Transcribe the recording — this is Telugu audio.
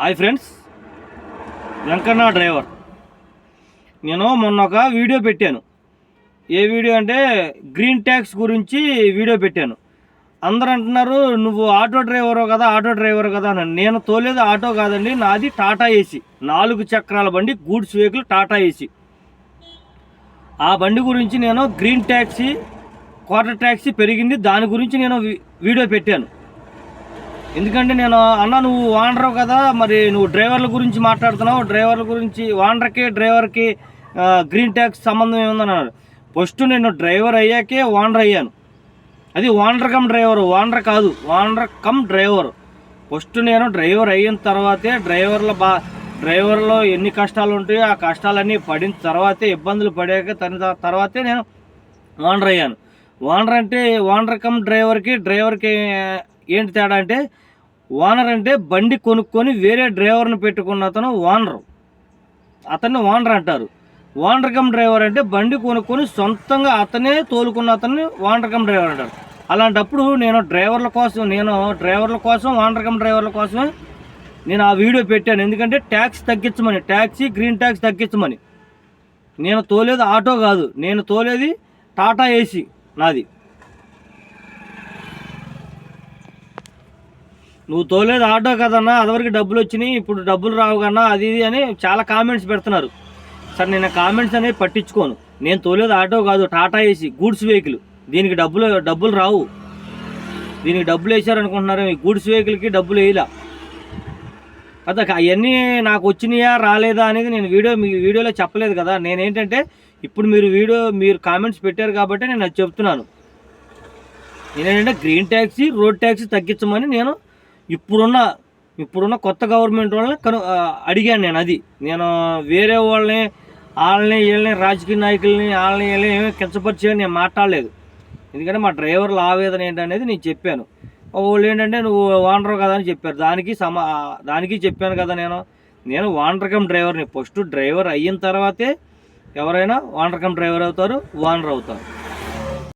Hi friends Venkanna driver. నేను మొన్న ఒక వీడియో పెట్టాను. ఏ వీడియో అంటే గ్రీన్ ట్యాక్స్ గురించి వీడియో పెట్టాను. అందరూ అంటున్నారు నువ్వు ఆటో డ్రైవరు కదా ఆటో డ్రైవర్ కదా అని నేను తోలేదు ఆటో కాదండి నాది టాటా ఏసీ. నాలుగు చక్రాల బండి గూడ్స్ వెహికల్ టాటా ఏసీ. ఆ బండి గురించి నేను గ్రీన్ ట్యాక్సీ క్వార్టర్ ట్యాక్సీ పెరిగింది. దాని గురించి నేను వీడియో పెట్టాను. ఎందుకంటే నేను అన్న నువ్వు వాండరు కదా మరి నువ్వు డ్రైవర్ల గురించి మాట్లాడుతున్నావు. డ్రైవర్ల గురించి వాండర్కి డ్రైవర్కి గ్రీన్ ట్యాక్స్ సంబంధం ఏముందన్నాడు ఫస్ట్ నేను డ్రైవర్ అయ్యాకే వాండర్ అయ్యాను. అది వాండర్ కమ్ డ్రైవర్ వాండర్ కాదు వాండర్ కమ్ డ్రైవర్. ఫస్ట్ నేను డ్రైవర్ అయిన తర్వాతే డ్రైవర్ల బా డ్రైవర్లో ఎన్ని కష్టాలు ఉంటాయో ఆ కష్టాలన్నీ పడిన తర్వాతే ఇబ్బందులు పడాక తన తర్వాతే నేను వాండర్ అయ్యాను. వానర్ అంటే వానర్ కమ్ డ్రైవర్కి డ్రైవర్కి ఏంటి తేడా అంటే ఓనర్ అంటే బండి కొనుక్కొని వేరే డ్రైవర్ని పెట్టుకున్న అతను ఓనర్. అతన్ని ఓనర్ అంటారు. ఓనర్ కమ్ డ్రైవర్ అంటే బండి కొనుక్కొని సొంతంగా అతనే తోలుకున్న అతన్ని ఓనర్ కమ్ డ్రైవర్ అంటారు. అలాంటప్పుడు నేను డ్రైవర్ల కోసం నేను డ్రైవర్ల కోసం ఓనర్ కమ్ డ్రైవర్ల కోసమే నేను ఆ వీడియో పెట్టాను. ఎందుకంటే ట్యాక్స్ తగ్గించమని ట్యాక్సీ గ్రీన్ ట్యాక్స్ తగ్గించమని. నేను తోలేది ఆటో కాదు. నేను తోలేది టాటా ఏసీ నాది. నువ్వు తోలేదు ఆటో కదన్నా అదివరకు డబ్బులు వచ్చినాయి ఇప్పుడు డబ్బులు రావు కన్నా అది ఇది అని చాలా కామెంట్స్ పెడుతున్నారు. సార్ నేను కామెంట్స్ అనేవి పట్టించుకోను. నేను తోలేదు ఆటో కాదు టాటా ఏసీ గూడ్స్ వెహికల్. దీనికి డబ్బులు డబ్బులు రావు. దీనికి డబ్బులు వేసారనుకుంటున్నారు ఈ గూడ్స్ వెహికల్కి డబ్బులు వేయలా. అదే అవన్నీ నాకు వచ్చినాయా రాలేదా అనేది నేను వీడియో మీ వీడియోలో చెప్పలేదు కదా. నేనేంటంటే ఇప్పుడు మీరు వీడియో మీరు కామెంట్స్ పెట్టారు కాబట్టి నేను అది చెప్తున్నాను. నేనేంటంటే గ్రీన్ ట్యాక్సీ రోడ్ ట్యాక్సీ తగ్గించమని నేను ఇప్పుడున్న ఇప్పుడున్న కొత్త గవర్నమెంట్ వాళ్ళని కను అడిగాను నేను అది. నేను వేరే వాళ్ళని వాళ్ళని వీళ్ళని రాజకీయ నాయకుల్ని వాళ్ళని వీళ్ళని ఏమీ కించపరిచేయని నేను మాట్లాడలేదు. ఎందుకంటే మా డ్రైవర్ల ఆవేదన ఏంటనేది నేను చెప్పాను. వాళ్ళు ఏంటంటే నువ్వు వాండర్ కదా అని చెప్పారు. దానికి సమా దానికి చెప్పాను కదా నేను. నేను వాండర్ కమ్ డ్రైవర్ని. ఫస్ట్ డ్రైవర్ అయిన తర్వాతే ఎవరైనా వాండర్ కమ్ డ్రైవర్ అవుతారు వానర్ అవుతారు.